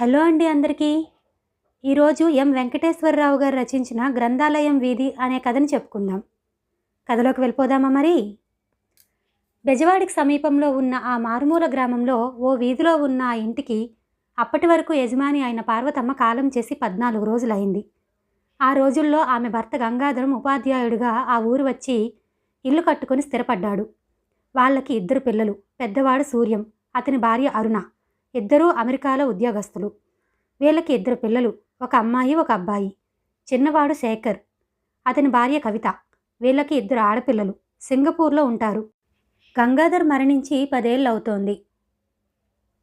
Hello అండి అందరికీ. ఈరోజు ఎం వెంకటేశ్వరరావు గారు రచించిన గ్రంథాలయం వీధి అనే కథని చెప్పుకుందాం. కథలోకి వెళ్ళిపోదామా మరి? బెజవాడికి సమీపంలో ఉన్న ఆ మారుమూల గ్రామంలో ఓ వీధిలో ఉన్న ఆ ఇంటికి అప్పటి వరకు యజమాని అయిన పార్వతమ్మ కాలం చేసి పద్నాలుగు రోజులైంది. ఆ రోజుల్లో ఆమె భర్త గంగాధరం ఉపాధ్యాయుడిగా ఆ ఊరు వచ్చి ఇల్లు కట్టుకొని స్థిరపడ్డాడు. వాళ్ళకి ఇద్దరు పిల్లలు పెద్దవాడు సూర్యం అతని భార్య అరుణ. ఇద్దరూ అమెరికాలో ఉద్యోగస్తులు. వీళ్ళకి ఇద్దరు పిల్లలు ఒక అమ్మాయి ఒక అబ్బాయి. చిన్నవాడు శేఖర్. అతని భార్య కవిత. వీళ్ళకి ఇద్దరు ఆడపిల్లలు. సింగపూర్లో ఉంటారు. గంగాధర్ మరణించి పదేళ్ళు అవుతోంది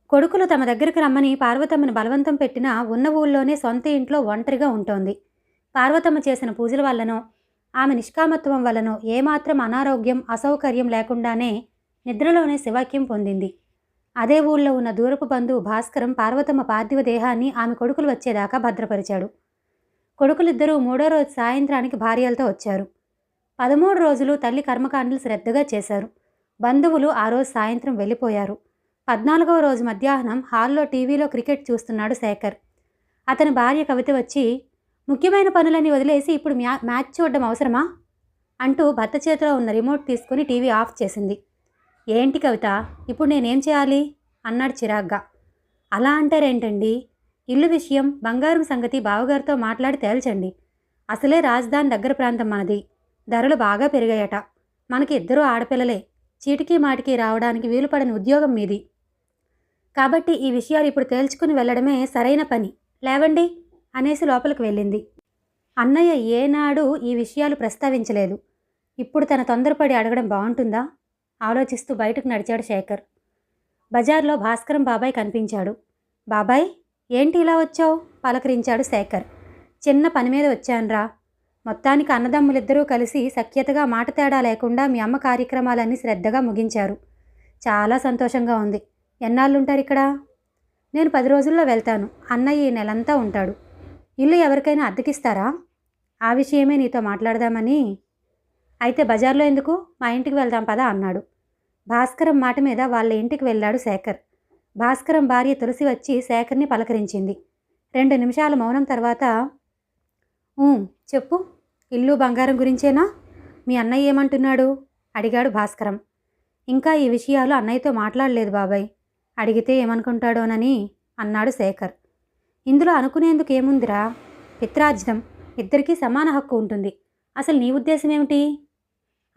కొడుకులు తమ దగ్గరికి రమ్మని పార్వతమ్మని బలవంతం పెట్టినా ఉన్న ఊళ్ళోనే సొంత ఇంట్లో ఒంటరిగా ఉంటోంది. పార్వతమ్మ చేసిన పూజల వల్లనో ఆమె నిష్కామత్వం వల్లనో ఏమాత్రం అనారోగ్యం అసౌకర్యం లేకుండానే నిద్రలోనే శివాక్యం పొందింది. అదే ఊళ్ళో ఉన్న దూరపు బంధువు భాస్కరం పార్వతమ్మ పార్థివ దేహాన్ని ఆమె కొడుకులు వచ్చేదాకా భద్రపరిచాడు. కొడుకులిద్దరూ మూడో రోజు సాయంత్రానికి భార్యలతో వచ్చారు. పదమూడు రోజులు తల్లి కర్మకాండలు శ్రద్ధగా చేశారు. బంధువులు ఆ రోజు సాయంత్రం వెళ్ళిపోయారు. పద్నాలుగవ రోజు మధ్యాహ్నం హాల్లో టీవీలో క్రికెట్ చూస్తున్నాడు శేఖర్. అతని భార్య కవిత వచ్చి ముఖ్యమైన పనులన్నీ వదిలేసి ఇప్పుడు మ్యా మ్యాచ్ చూడడం అవసరమా? అంటూ భర్త చేతిలో ఉన్న రిమోట్ తీసుకుని టీవీ ఆఫ్ చేసింది. ఏంటి కవిత? ఇప్పుడు నేనేం చేయాలి? అన్నాడు చిరాగ్గా. అలా అంటారేంటండి? ఇల్లు విషయం బంగారం సంగతి బావగారితో మాట్లాడి తేల్చండి. అసలే రాజధాని దగ్గర ప్రాంతం మనది. ధరలు బాగా పెరిగాయట. మనకి ఇద్దరు ఆడపిల్లలే. చీటికి మాటికి రావడానికి వీలుపడని ఉద్యోగం మీది. కాబట్టి ఈ విషయాలు ఇప్పుడు తేల్చుకుని వెళ్ళడమే సరైన పని. లేవండి? అనేసి లోపలికి వెళ్ళింది. అన్నయ్య ఏనాడు ఈ విషయాలు ప్రస్తావించలేదు. ఇప్పుడు తన తొందరపడి అడగడం బాగుంటుందా ఆలోచిస్తూ బయటకు నడిచాడు శేఖర్. బజార్లో భాస్కరం బాబాయ్ కనిపించాడు. బాబాయ్ ఏంటి ఇలా వచ్చావు? పలకరించాడు శేఖర్. చిన్న పని మీద వచ్చానురా. మొత్తానికి అన్నదమ్ములిద్దరూ కలిసి సఖ్యతగా మాట తేడా లేకుండా మీ అమ్మ కార్యక్రమాలన్నీ శ్రద్ధగా ముగించారు. చాలా సంతోషంగా ఉంది. ఎన్నాళ్ళుంటారు ఇక్కడ? నేను పది రోజుల్లో వెళ్తాను. అన్నయ్య ఈ నెలంతా ఉంటాడు. ఇల్లు ఎవరికైనా అద్దెకిస్తారా? ఆ విషయమే నీతో మాట్లాడదామని అయితే బజార్లో ఎందుకు? మా ఇంటికి వెళ్దాం పదా అన్నాడు. భాస్కరం మాట మీద వాళ్ళ ఇంటికి వెళ్ళాడు శేఖర్. భాస్కరం భార్య తులసి వచ్చి శేఖర్ని పలకరించింది. రెండు నిమిషాల మౌనం తర్వాత చెప్పు. ఇల్లు బంగారం గురించేనా? మీ అన్నయ్య ఏమంటున్నాడు? అడిగాడు భాస్కరం. ఇంకా ఈ విషయాలు అన్నయ్యతో మాట్లాడలేదు బాబాయ్. అడిగితే ఏమనుకుంటాడోనని అన్నాడు శేఖర్. ఇందులో అనుకునేందుకు ఏముందిరా? పిత్రార్జితం. ఇద్దరికీ సమాన హక్కు ఉంటుంది. అసలు నీ ఉద్దేశం ఏమిటి?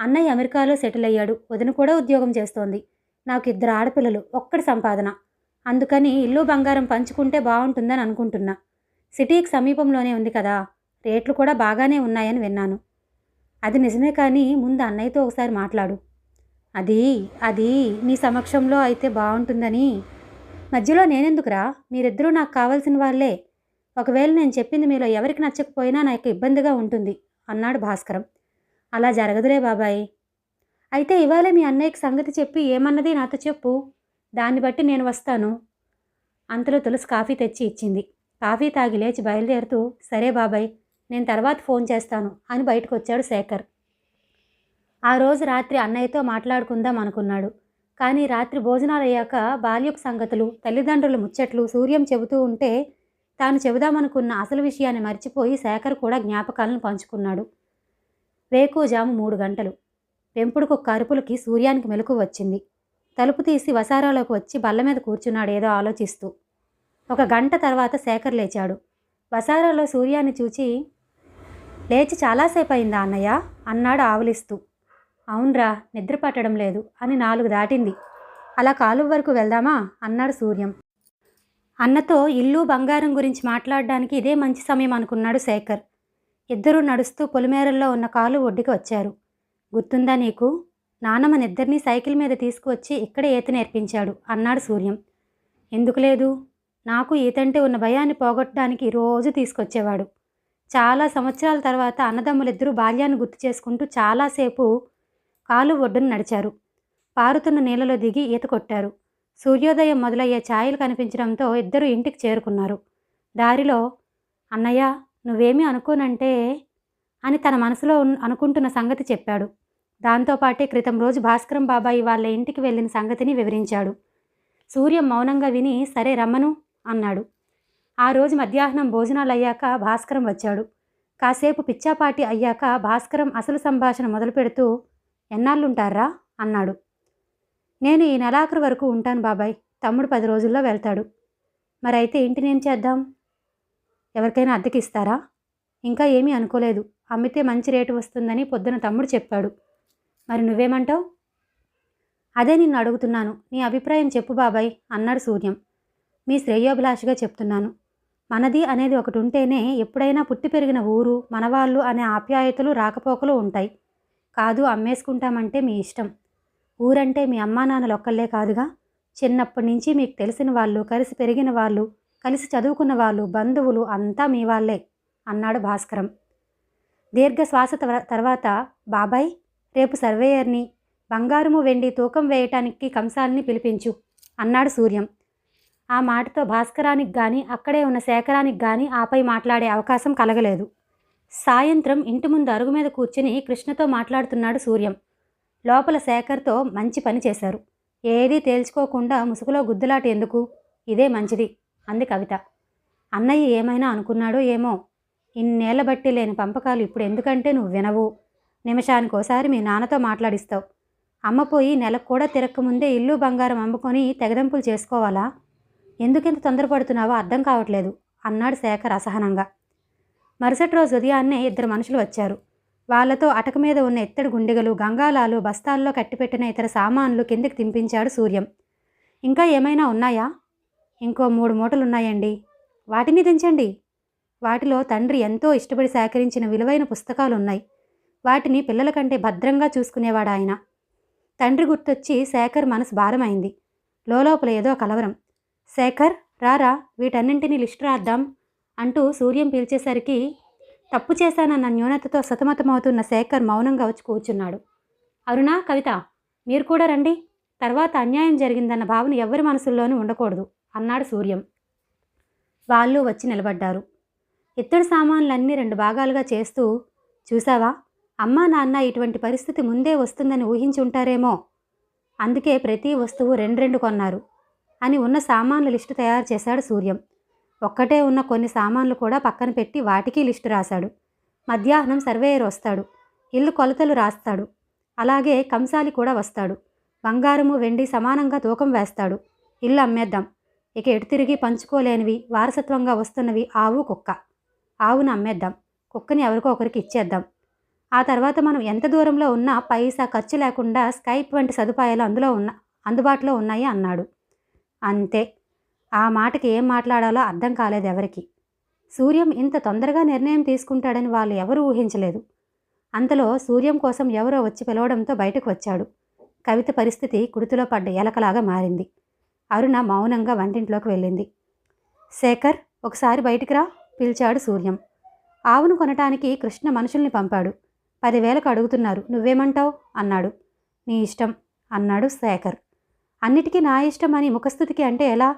అన్నయ్య అమెరికాలో సెటిల్ అయ్యాడు. వదిన కూడా ఉద్యోగం చేస్తోంది. నాకు ఇద్దరు ఆడపిల్లలు ఒక్కడి సంపాదన. అందుకని ఇల్లు బంగారం పంచుకుంటే బాగుంటుందని అనుకుంటున్నా. సిటీకి సమీపంలోనే ఉంది కదా రేట్లు కూడా బాగానే ఉన్నాయని విన్నాను. అది నిజమే కానీ ముందు అన్నయ్యతో ఒకసారి మాట్లాడు. అది అది నీ సమక్షంలో అయితే బాగుంటుందని మధ్యలో నేనెందుకురా? మీరిద్దరూ నాకు కావాల్సిన వాళ్ళే. ఒకవేళ నేను చెప్పింది మీలో ఎవరికి నచ్చకపోయినా నాకు ఇబ్బందిగా ఉంటుంది అన్నాడు భాస్కరం. అలా జరగదులే బాబాయ్. అయితే ఇవాళ మీ అన్నయ్యకి సంగతి చెప్పి ఏమన్నది నాతో చెప్పు. దాన్ని బట్టి నేను వస్తాను. అంతలో తులసి కాఫీ తెచ్చి ఇచ్చింది. కాఫీ తాగి లేచి బయలుదేరుతూ సరే బాబాయ్ నేను తర్వాత ఫోన్ చేస్తాను అని బయటకు వచ్చాడు శేఖర్. ఆ రోజు రాత్రి అన్నయ్యతో మాట్లాడుకుందాం అనుకున్నాడు. కానీ రాత్రి భోజనాలు అయ్యాక బాల్యపు సంగతులు తల్లిదండ్రుల ముచ్చట్లు సూర్యం చెబుతూ ఉంటే తాను చెబుదామనుకున్న అసలు విషయాన్ని మర్చిపోయి శేఖర్ కూడా జ్ఞాపకాలను పంచుకున్నాడు. వేకుజాము మూడు గంటలు. పెంపుడు కరుపులకి అరుపులకి సూర్యానికి మెలకు వచ్చింది. తలుపు తీసి వసారాలోకి వచ్చి బల్ల మీద కూర్చున్నాడు ఏదో ఆలోచిస్తూ. ఒక గంట తర్వాత శేఖర్ లేచాడు. వసారాలో సూర్యాన్ని చూచి లేచి చాలాసేపు అయిందా అన్నయ్య? అన్నాడు ఆవులిస్తూ. అవునరా నిద్ర పట్టడం లేదు అని నాలుగు దాటింది. అలా కాలువ వరకు వెళ్దామా? అన్నాడు సూర్యం. అన్నతో ఇల్లు బంగారం గురించి మాట్లాడడానికి ఇదే మంచి సమయం అనుకున్నాడు శేఖర్. ఇద్దరూ నడుస్తూ పొలిమేరల్లో ఉన్న కాలు ఒడ్డుకి వచ్చారు. గుర్తుందా నీకు? నానమ్మ నిద్దరినీ సైకిల్ మీద తీసుకువచ్చి ఇక్కడే ఈత నేర్పించాడు అన్నాడు సూర్యం. ఎందుకు లేదు? నాకు ఈతంటే ఉన్న భయాన్ని పోగొట్టడానికి రోజు తీసుకొచ్చేవాడు. చాలా సంవత్సరాల తర్వాత అన్నదమ్ములిద్దరూ బాల్యాన్ని గుర్తు చేసుకుంటూ చాలాసేపు కాలు ఒడ్డున నడిచారు. పారుతున్న నీళ్ళలో దిగి ఈత కొట్టారు. సూర్యోదయం మొదలయ్యే ఛాయలు కనిపించడంతో ఇద్దరు ఇంటికి చేరుకున్నారు. దారిలో అన్నయ్య నువ్వేమీ అనుకోనంటే అని తన మనసులో అనుకుంటున్న సంగతి చెప్పాడు. దాంతోపాటే క్రితం రోజు భాస్కరం బాబాయి వాళ్ళ ఇంటికి వెళ్ళిన సంగతిని వివరించాడు. సూర్యం మౌనంగా విని సరే రమ్మను అన్నాడు. ఆ రోజు మధ్యాహ్నం భోజనాలు అయ్యాక భాస్కరం వచ్చాడు. కాసేపు పిచ్చాపాటి అయ్యాక భాస్కరం అసలు సంభాషణ మొదలు పెడుతూ ఎన్నాళ్ళుంటారా అన్నాడు. నేను ఈ నెలాఖరు వరకు ఉంటాను బాబాయ్ తమ్ముడు పది రోజుల్లో వెళ్తాడు. మరైతే ఇంటినేం చేద్దాం? ఎవరికైనా అద్దెకి ఇస్తారా ఇంకా ఏమీ అనుకోలేదు. అమ్మితే మంచి రేటు వస్తుందని పొద్దున తమ్ముడు చెప్పాడు. మరి నువ్వేమంటావు? అదే నిన్ను అడుగుతున్నాను. నీ అభిప్రాయం చెప్పు బాబాయ్ అన్నాడు సూర్యం. మీ శ్రేయోభిలాషగా చెప్తున్నాను. మనది అనేది ఒకటి ఉంటేనే ఎప్పుడైనా పుట్టి పెరిగిన ఊరు మనవాళ్ళు అనే ఆప్యాయతలు రాకపోకలు ఉంటాయి. కాదు అమ్మేసుకుంటామంటే మీ ఇష్టం. ఊరంటే మీ అమ్మా నాన్నలు ఒక్కళ్ళే కాదుగా? చిన్నప్పటి నుంచి మీకు తెలిసిన వాళ్ళు కలిసి పెరిగిన వాళ్ళు కలిసి చదువుకున్న వాళ్ళు బంధువులు అంతా మీ వాళ్ళే అన్నాడు భాస్కరం. దీర్ఘ శ్వాస తర్వాత బాబాయ్ రేపు సర్వేయర్ని బంగారము వెండి తూకం వేయటానికి కంసాల్ని పిలిపించు అన్నాడు సూర్యం. ఆ మాటతో భాస్కరానికి కానీ అక్కడే ఉన్న శేఖరానికి కానీ ఆపై మాట్లాడే అవకాశం కలగలేదు. సాయంత్రం ఇంటి ముందు అరుగు మీద కూర్చుని కృష్ణతో మాట్లాడుతున్నాడు సూర్యం. లోపల శేఖర్తో మంచి పని చేశారు. ఏదీ తేల్చుకోకుండా ముసుగులో గుద్దులాట ఎందుకు ఇదే మంచిది. అంది కవిత. అన్నయ్య ఏమైనా అనుకున్నాడో ఏమో? ఇన్నేళ్ళ బట్టి లేని పంపకాలు ఇప్పుడు ఎందుకంటే నువ్వు వినవు. నిమిషానికోసారి మీ నాన్నతో మాట్లాడిస్తావు. అమ్మ పోయి నెలకు కూడా తిరక్కముందే ఇల్లు బంగారం అమ్ముకొని తెగదంపులు చేసుకోవాలా? ఎందుకెంత తొందరపడుతున్నావో అర్థం కావట్లేదు అన్నాడు శేఖర్ అసహనంగా. మరుసటి రోజు ఉదయాన్నే ఇద్దరు మనుషులు వచ్చారు. వాళ్ళతో అటక మీద ఉన్న ఎత్తడి గుండెగలు గంగాలాలు బస్తాల్లో కట్టిపెట్టిన ఇతర సామాన్లు కిందికి తింపించాడు సూర్యం. ఇంకా ఏమైనా ఉన్నాయా? ఇంకో మూడు మూటలు ఉన్నాయండి వాటిని దించండి వాటిలో తండ్రి ఎంతో ఇష్టపడి సేకరించిన విలువైన పుస్తకాలు ఉన్నాయి వాటిని పిల్లల కంటే భద్రంగా చూసుకునేవాడు ఆయన. తండ్రి గుర్తొచ్చి శేఖర్ మనసు భారమైంది. లోపల ఏదో కలవరం. శేఖర్ రారా వీటన్నింటినీ లిస్ట్ రాద్దాం అంటూ సూర్యం పీల్చేసరికి తప్పు చేశానన్న న్యూనతతో సతమతమవుతున్న శేఖర్ మౌనంగా వచ్చి కూర్చున్నాడు. అరుణా కవిత మీరు కూడా రండి. తర్వాత అన్యాయం జరిగిందన్న భావన ఎవరి మనసుల్లోనూ ఉండకూడదు. అన్నాడు సూర్యం. వాళ్ళు వచ్చి నిలబడ్డారు. ఇత్తడి సామాన్లన్నీ రెండు భాగాలుగా చేస్తూ చూసావా అమ్మా నాన్న ఇటువంటి పరిస్థితి ముందే వస్తుందని ఊహించి ఉంటారేమో. అందుకే ప్రతి వస్తువు రెండు రెండు కొన్నారు అని ఉన్న సామాన్ల లిస్టు తయారు చేశాడు సూర్యం. ఒక్కటే ఉన్న కొన్ని సామాన్లు కూడా పక్కన పెట్టి వాటికి లిస్టు రాశాడు. మధ్యాహ్నం సర్వేయర్ వస్తాడు. ఇల్లు కొలతలు రాస్తాడు. అలాగే కంసాలి కూడా వస్తాడు. బంగారము వెండి సమానంగా తూకం వేస్తాడు. ఇల్లు అమ్మేద్దాం. ఇక ఎటు తిరిగి పంచుకోలేనివి వారసత్వంగా వస్తున్నవి ఆవు కుక్క. ఆవును అమ్మేద్దాం. కుక్కని ఎవరికో ఒకరికి ఇచ్చేద్దాం. ఆ తర్వాత మనం ఎంత దూరంలో ఉన్నా పైసా ఖర్చు లేకుండా స్కైప్ వంటి సదుపాయాలు అందులో ఉన్న అందుబాటులో ఉన్నాయి అన్నాడు. అంతే. ఆ మాటకి ఏం మాట్లాడాలో అర్థం కాలేదు ఎవరికి. సూర్యం ఇంత తొందరగా నిర్ణయం తీసుకుంటాడని వాళ్ళు ఎవరూ ఊహించలేదు. అంతలో సూర్యం కోసం ఎవరో వచ్చి పిలవడంతో బయటకు వచ్చాడు. కవిత పరిస్థితి కుడితిలో పడ్డ ఎలకలాగా మారింది. అరుణ మౌనంగా వంటింట్లోకి వెళ్ళింది. శేఖర్ ఒకసారి బయటికి రా పిలిచాడు సూర్యం. ఆవును కొనటానికి కృష్ణ మనుషుల్ని పంపాడు. పదివేలకు అడుగుతున్నారు. నువ్వేమంటావు? అన్నాడు. నీ ఇష్టం అన్నాడు శేఖర్. అన్నిటికీ నా ఇష్టం అని ముఖస్థుతికి అంటే ఎలా?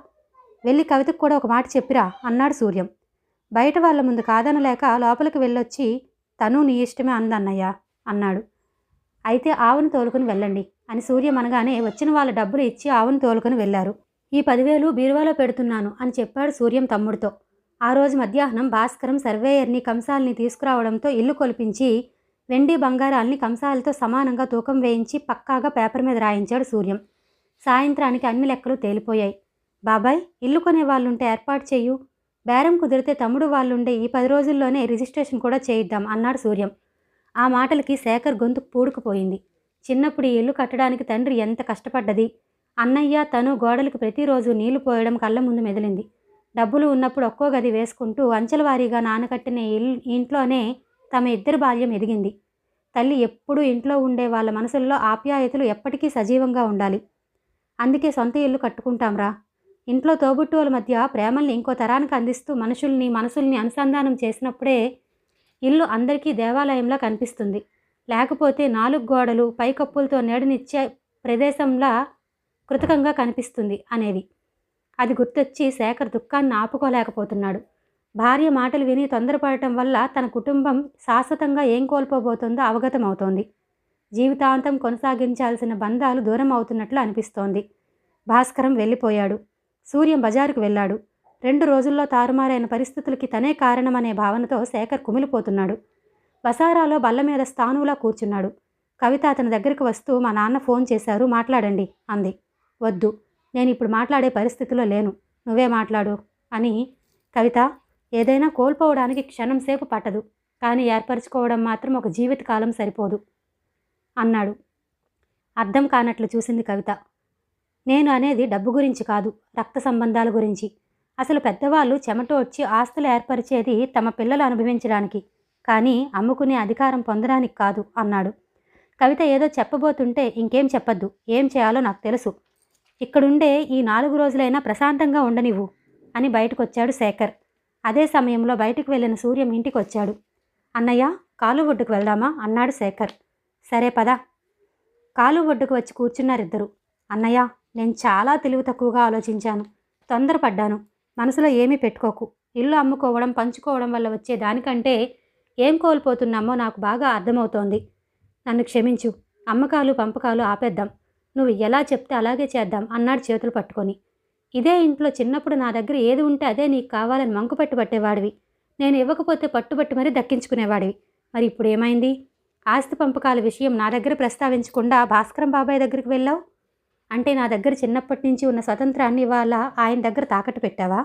వెళ్ళి కవితకు కూడా ఒక మాట చెప్పిరా అన్నాడు సూర్యం. బయట వాళ్ళ ముందు కాదనలేక లోపలికి వెళ్ళొచ్చి తను నీ ఇష్టమే అందన్నయ్యా అన్నాడు. అయితే ఆవును తోలుకుని వెళ్ళండి అని సూర్యం అనగానే వచ్చిన వాళ్ళ డబ్బులు ఇచ్చి ఆవును తోలుకుని వెళ్ళారు. ఈ పదివేలు బీరువాలో పెడుతున్నాను అని చెప్పాడు సూర్యం తమ్ముడితో. ఆ రోజు మధ్యాహ్నం భాస్కరం సర్వేయర్ని కంసాలని తీసుకురావడంతో ఇల్లు కొలిపించి వెండి బంగారాల్ని కంసాలతో సమానంగా తూకం వేయించి పక్కాగా పేపర్ మీద రాయించాడు సూర్యం. సాయంత్రానికి అన్ని లెక్కలు తేలిపోయాయి. బాబాయ్ ఇల్లు కొనే వాళ్ళుంటే ఏర్పాటు చెయ్యు. బేరం కుదిరితే తమ్ముడు వాళ్ళుండే ఈ పది రోజుల్లోనే రిజిస్ట్రేషన్ కూడా చేయిద్దాం అన్నాడు సూర్యం. ఆ మాటలకి శేఖర్ గొంతు పూడుకుపోయింది. చిన్నప్పుడు ఈ ఇల్లు కట్టడానికి తండ్రి ఎంత కష్టపడ్డది. అన్నయ్య తను గోడలకు ప్రతిరోజు నీళ్ళు పోయడం కళ్ళ ముందు మెదిలింది. డబ్బులు ఉన్నప్పుడు ఒక్కో గది వేసుకుంటూ అంచెలవారీగా నానకట్టిన ఇల్లు ఇంట్లోనే తమ ఇద్దరి బాల్యం ఎదిగింది. తల్లి ఎప్పుడూ ఇంట్లో ఉండే వాళ్ళ మనసుల్లో ఆప్యాయతలు ఎప్పటికీ సజీవంగా ఉండాలి. అందుకే సొంత ఇల్లు కట్టుకుంటాంరా. ఇంట్లో తోబుట్టువుల మధ్య ప్రేమల్ని ఇంకో తరానికి అందిస్తూ మనుషుల్ని మనసుల్ని అనుసంధానం చేసినప్పుడే ఇల్లు అందరికీ దేవాలయంలా కనిపిస్తుంది. లేకపోతే నాలుగు గోడలు పైకప్పులతో నీడనిచ్చే ప్రదేశంలా కృతకంగా కనిపిస్తుంది అనేది. అది గుర్తొచ్చి శేఖర్ దుఃఖాన్ని ఆపుకోలేకపోతున్నాడు. భార్య మాటలు విని తొందరపడటం వల్ల తన కుటుంబం శాశ్వతంగా ఏం కోల్పోబోతుందో అవగతమవుతోంది. జీవితాంతం కొనసాగించాల్సిన బంధాలు దూరం అవుతున్నట్లు అనిపిస్తోంది. భాస్కరం వెళ్ళిపోయాడు. సూర్యం బజారుకు వెళ్ళాడు. రెండు రోజుల్లో తారుమారైన పరిస్థితులకి తనే కారణమనే భావనతో శేఖర్ కుమిలిపోతున్నాడు. వసారాలో బల్ల మీద స్థానువులా కూర్చున్నాడు. కవిత అతని దగ్గరికి వస్తూ మా నాన్న ఫోన్ చేశారు మాట్లాడండి అంది. వద్దు నేను ఇప్పుడు మాట్లాడే పరిస్థితిలో లేను. నువ్వే మాట్లాడు అని కవిత ఏదైనా కోల్పోవడానికి క్షణం సేపు పట్టదు. కానీ ఏర్పరచుకోవడం మాత్రం ఒక జీవితకాలం సరిపోదు అన్నాడు. అర్థం కానట్లు చూసింది కవిత. నేను అనేది డబ్బు గురించి కాదు రక్త సంబంధాల గురించి. అసలు పెద్దవాళ్ళు చెమట వచ్చి ఆస్తులు ఏర్పరిచేది తమ పిల్లలు అనుభవించడానికి. కానీ అమ్ముకునే అధికారం పొందడానికి కాదు అన్నాడు. కవిత ఏదో చెప్పబోతుంటే ఇంకేం చెప్పద్దు. ఏం చేయాలో నాకు తెలుసు. ఇక్కడుండే ఈ నాలుగు రోజులైనా ప్రశాంతంగా ఉండనివ్వు అని బయటకొచ్చాడు శేఖర్. అదే సమయంలో బయటకు వెళ్ళిన సూర్యం ఇంటికి వచ్చాడు అన్నయ్య కాలు ఒడ్డుకు వెళ్దామా? అన్నాడు శేఖర్. సరే పదా. కాలు ఒడ్డుకు వచ్చి కూర్చున్నారిద్దరు. అన్నయ్య నేను చాలా తెలివి తక్కువగా ఆలోచించాను. తొందరపడ్డాను. మనసులో ఏమీ పెట్టుకోకు. ఇల్లు అమ్ముకోవడం పంచుకోవడం వల్ల వచ్చే దానికంటే ఏం కోల్పోతున్నామో నాకు బాగా అర్థమవుతోంది. నన్ను క్షమించు. అమ్మకాలు పంపకాలు ఆపేద్దాం. నువ్వు ఎలా చెప్తే అలాగే చేద్దాం అన్నాడు చేతులు పట్టుకొని. ఇదే ఇంట్లో చిన్నప్పుడు నా దగ్గర ఏది ఉంటే అదే నీకు కావాలని మంకుపట్టు పట్టేవాడివి. నేను ఇవ్వకపోతే పట్టుబట్టి మరీ దక్కించుకునేవాడివి. మరి ఇప్పుడు ఏమైంది? ఆస్తి పంపకాల విషయం నా దగ్గర ప్రస్తావించకుండా భాస్కరం బాబాయ్ దగ్గరికి వెళ్ళావు? అంటే నా దగ్గర చిన్నప్పటి నుంచి ఉన్న స్వతంత్రాన్ని ఇవాళ ఆయన దగ్గర తాకట్టు పెట్టావా?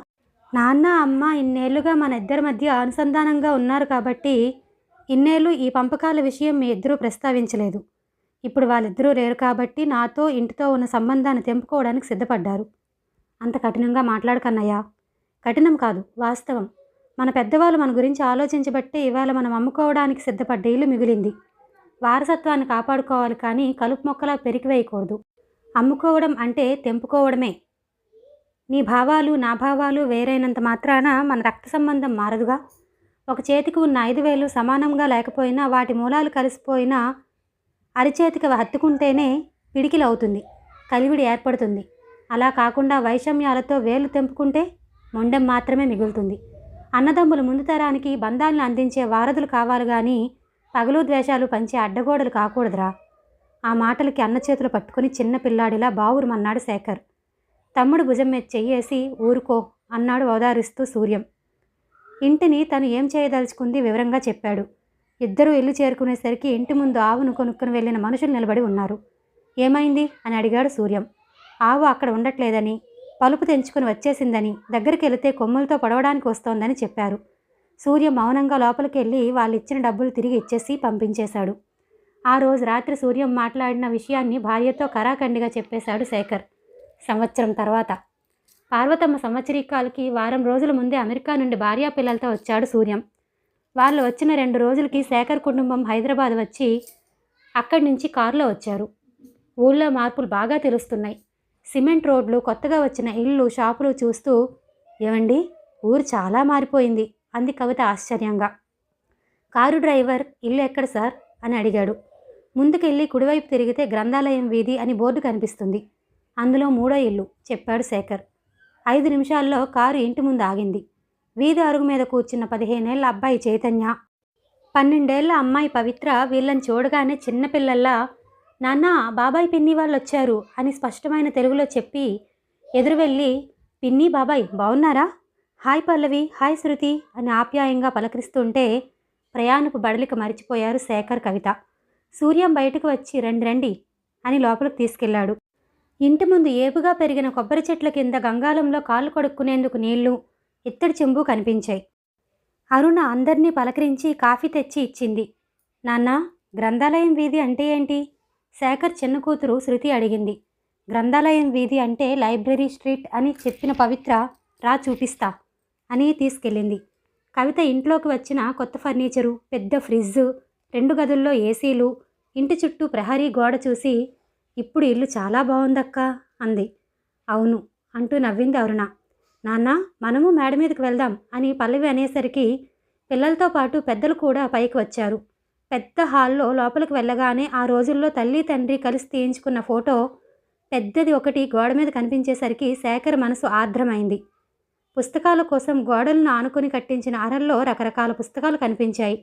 నాన్న అమ్మ ఇన్నేళ్ళుగా మన ఇద్దరి మధ్య అనుసంధానంగా ఉన్నారు కాబట్టి ఇన్నేళ్ళు ఈ పంపకాల విషయం మీ ఇద్దరూ ప్రస్తావించలేదు. ఇప్పుడు వాళ్ళిద్దరూ లేరు కాబట్టి నాతో ఇంటితో ఉన్న సంబంధాన్ని తెంపుకోవడానికి సిద్ధపడ్డారు. అంత కఠినంగా మాట్లాడకన్నయ్యా. కఠినం కాదు వాస్తవం. మన పెద్దవాళ్ళు మన గురించి ఆలోచించబట్టే ఇవాళ మనం అమ్ముకోవడానికి సిద్ధపడ్డ ఇల్లు మిగిలింది. వారసత్వాన్ని కాపాడుకోవాలి కానీ కలుపు మొక్కలా పెరిగివేయకూడదు. అమ్ముకోవడం అంటే తెంపుకోవడమే. నీ భావాలు నా భావాలు వేరైనంత మాత్రాన మన రక్త సంబంధం మారదుగా? ఒక చేతికి ఉన్న ఐదు వేలు సమానంగా లేకపోయినా వాటి మూలాలు కలిసిపోయినా అరిచేతికి హత్తుకుంటేనే పిడికిలవుతుంది కలివిడి ఏర్పడుతుంది. అలా కాకుండా వైషమ్యాలతో వేలు తెంపుకుంటే మొండెం మాత్రమే మిగులుతుంది. అన్నదమ్ముల ముందు తరానికి బంధాలను అందించే వారధులు కావాలి కానీ పగలు ద్వేషాలు పంచే అడ్డగోడలు కాకూడదురా. ఆ మాటలకి అన్న చేతులు పట్టుకుని చిన్న పిల్లాడిలా బావురుమన్నాడు శేఖర్. తమ్ముడు భుజం మీద చెయ్యేసి ఊరుకో అన్నాడు ఓదారిస్తూ సూర్యం. ఇంటిని తను ఏం చేయదలుచుకుంది వివరంగా చెప్పాడు. ఇద్దరూ ఇల్లు చేరుకునేసరికి ఇంటి ముందు ఆవును కొనుక్కుని వెళ్ళిన మనుషులు నిలబడి ఉన్నారు. ఏమైంది? అని అడిగాడు సూర్యం. ఆవు అక్కడ ఉండట్లేదని పలుపు తెంచుకుని వచ్చేసిందని దగ్గరికి వెళితే కొమ్ములతో పడవడానికి వస్తోందని చెప్పారు. సూర్య మౌనంగా లోపలికి వెళ్ళి వాళ్ళు ఇచ్చిన డబ్బులు తిరిగి ఇచ్చేసి పంపించేశాడు. ఆ రోజు రాత్రి సూర్యం మాట్లాడిన విషయాన్ని భార్యతో కరాఖండిగా చెప్పేశాడు శేఖర్. సంవత్సరం తర్వాత. పార్వతమ్మ సంవత్సరీకాలకి వారం రోజుల ముందే అమెరికా నుండి భార్యా పిల్లలతో వచ్చాడు సూర్యం. వాళ్ళు వచ్చిన రెండు రోజులకి శేఖర్ కుటుంబం హైదరాబాద్ వచ్చి అక్కడి నుంచి కారులో వచ్చారు. ఊళ్ళో మార్పులు బాగా తెలుస్తున్నాయి. సిమెంట్ రోడ్లు కొత్తగా వచ్చిన ఇళ్ళు షాపులు చూస్తూ ఏమండి? ఊరు చాలా మారిపోయింది. అంది కవిత ఆశ్చర్యంగా. కారు డ్రైవర్ ఇల్లు ఎక్కడ సార్? అని అడిగాడు. ముందుకెళ్ళి కుడివైపు తిరిగితే గ్రంథాలయం వీధి అని బోర్డు కనిపిస్తుంది. అందులో మూడో ఇల్లు చెప్పాడు శేఖర్. ఐదు నిమిషాల్లో కారు ఇంటి ముందు ఆగింది. వీధి అరుగు మీద కూర్చున్న పదిహేనేళ్ళ అబ్బాయి చైతన్య. పన్నెండేళ్ళ అమ్మాయి పవిత్ర వీళ్ళని చూడగానే చిన్నపిల్లల్లా నాన్న బాబాయ్ పిన్ని వాళ్ళు వచ్చారు అని స్పష్టమైన తెలుగులో చెప్పి ఎదురు వెళ్ళి పిన్ని బాబాయ్ బాగున్నారా హాయ్ పల్లవి హాయ్ శృతి అని ఆప్యాయంగా పలకరిస్తుంటే ప్రయాణపు బడలిక మరిచిపోయారు శేఖర్ కవిత. సూర్యం బయటకు వచ్చి రండి రండి అని లోపలికి తీసుకెళ్ళాడు ఇంటి ముందు ఏపుగా పెరిగిన కొబ్బరి చెట్ల కింద గంగాలంలో కాళ్ళు కడుక్కునేందుకు నీళ్ళు ఇత్తడి చెంబు కనిపించాయి. అరుణ అందర్నీ పలకరించి కాఫీ తెచ్చి ఇచ్చింది. నాన్న గ్రంథాలయం వీధి అంటే ఏంటి? శేఖర్ చిన్న కూతురు శృతి అడిగింది. గ్రంథాలయం వీధి అంటే లైబ్రరీ స్ట్రీట్ అని చెప్పిన పవిత్ర రా చూపిస్తా అని తీసుకెళ్ళింది. కవిత ఇంట్లోకి వచ్చిన కొత్త ఫర్నిచరు పెద్ద ఫ్రిడ్జ్ రెండు గదుల్లో ఏసీలు ఇంటి చుట్టూ ప్రహరీ గోడ చూసి ఇప్పుడు ఇల్లు చాలా బాగుందక్క అంది. అవును అంటూ నవ్వింది అరుణ. నాన్న మనము మేడ మీదకి వెళ్దాం అని పల్లవి అనేసరికి పిల్లలతో పాటు పెద్దలు కూడా పైకి వచ్చారు. పెద్ద హాల్లో లోపలికి వెళ్ళగానే ఆ రోజుల్లో తల్లి తండ్రి కలిసి తీయించుకున్న ఫోటో పెద్దది ఒకటి గోడ మీద కనిపించేసరికి శేఖర్ మనసు ఆర్ద్రమైంది. పుస్తకాల కోసం గోడలను ఆనుకొని కట్టించిన అరల్లో రకరకాల పుస్తకాలు కనిపించాయి.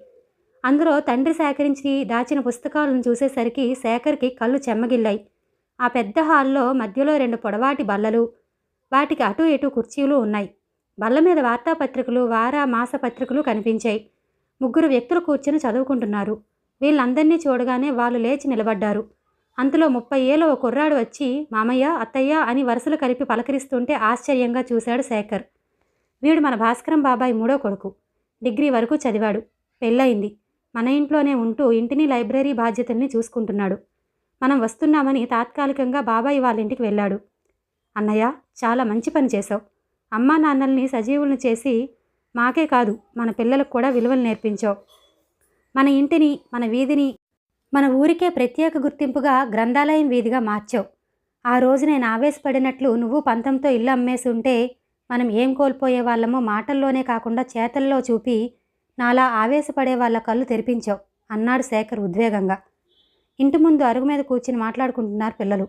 అందులో తండ్రి సేకరించి దాచిన పుస్తకాలను చూసేసరికి శేఖర్కి కళ్ళు చెమ్మగిల్లాయి. ఆ పెద్ద హాల్లో మధ్యలో రెండు పొడవాటి బల్లలు వాటికి అటు ఇటు కుర్చీలు ఉన్నాయి. బల్ల మీద వార్తాపత్రికలు వార మాస పత్రికలు కనిపించాయి. ముగ్గురు వ్యక్తులు కూర్చొని చదువుకుంటున్నారు. వీళ్ళందరినీ చూడగానే వాళ్ళు లేచి నిలబడ్డారు. అంతలో ముప్పై ఏళ్ళ ఓ కుర్రాడు వచ్చి మామయ్య అత్తయ్య అని వరుసలు కలిపి పలకరిస్తుంటే ఆశ్చర్యంగా చూశాడు శేఖర్. వీడు మన భాస్కరం బాబాయ్ మూడో కొడుకు. డిగ్రీ వరకు చదివాడు. పెళ్ళయింది. మన ఇంట్లోనే ఉంటూ ఇంటిని లైబ్రరీ బాధ్యతల్ని చూసుకుంటున్నాడు. మనం వస్తున్నామని తాత్కాలికంగా బాబాయ్ వాళ్ళ ఇంటికి వెళ్ళాడు. అన్నయ్య చాలా మంచి పని చేశావు. అమ్మా నాన్నల్ని సజీవులను చేసి మాకే కాదు మన పిల్లలకు కూడా విలువలు నేర్పించావు. మన ఇంటిని మన వీధిని మన ఊరికే ప్రత్యేక గుర్తింపుగా గ్రంథాలయం వీధిగా మార్చావు. ఆ రోజు నేను ఆవేశపడినట్లు నువ్వు పంతంతో ఇల్లు అమ్మేసి ఉంటే మనం ఏం కోల్పోయే వాళ్ళమో మాటల్లోనే కాకుండా చేతల్లో చూపి నాలా ఆవేశపడే వాళ్ళ కళ్ళు తెరిపించావు అన్నాడు శేఖర్ ఉద్వేగంగా. ఇంటి ముందు అరుగు మీద కూర్చుని మాట్లాడుకుంటున్నారు పిల్లలు.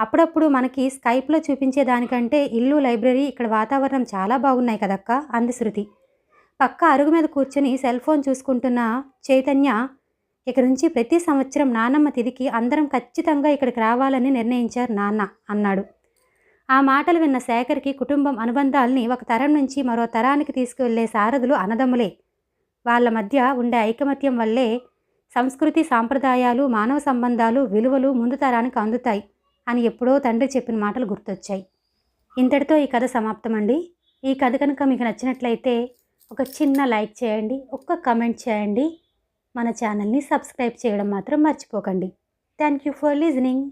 అప్పుడప్పుడు మనకి స్కైప్లో చూపించే దానికంటే ఇల్లు లైబ్రరీ ఇక్కడ వాతావరణం చాలా బాగున్నాయి కదక్క అంది శృతి. పక్క అరుగు మీద కూర్చుని సెల్ ఫోన్ చూసుకుంటున్న చైతన్య ఇక నుంచి ప్రతి సంవత్సరం నానమ్మ తిదికి అందరం ఖచ్చితంగా ఇక్కడికి రావాలని నిర్ణయించారు నాన్న అన్నాడు. ఆ మాటలు విన్న శేఖర్కి కుటుంబం అనుబంధాల్ని ఒక తరం నుంచి మరో తరానికి తీసుకువెళ్ళే సారథులు అన్నదమ్ములే. వాళ్ళ మధ్య ఉండే ఐకమత్యం వల్లే సంస్కృతి సాంప్రదాయాలు మానవ సంబంధాలు విలువలు ముందు తరానికి అందుతాయి అని ఎప్పుడో తండ్రి చెప్పిన మాటలు గుర్తొచ్చాయి. ఇంతటితో ఈ కథ సమాప్తమండి. ఈ కథ కనుక మీకు నచ్చినట్లయితే ఒక చిన్న లైక్ చేయండి ఒక్క కమెంట్ చేయండి. మన ఛానల్ని సబ్స్క్రైబ్ చేయడం మాత్రం మర్చిపోకండి. Thank you for listening.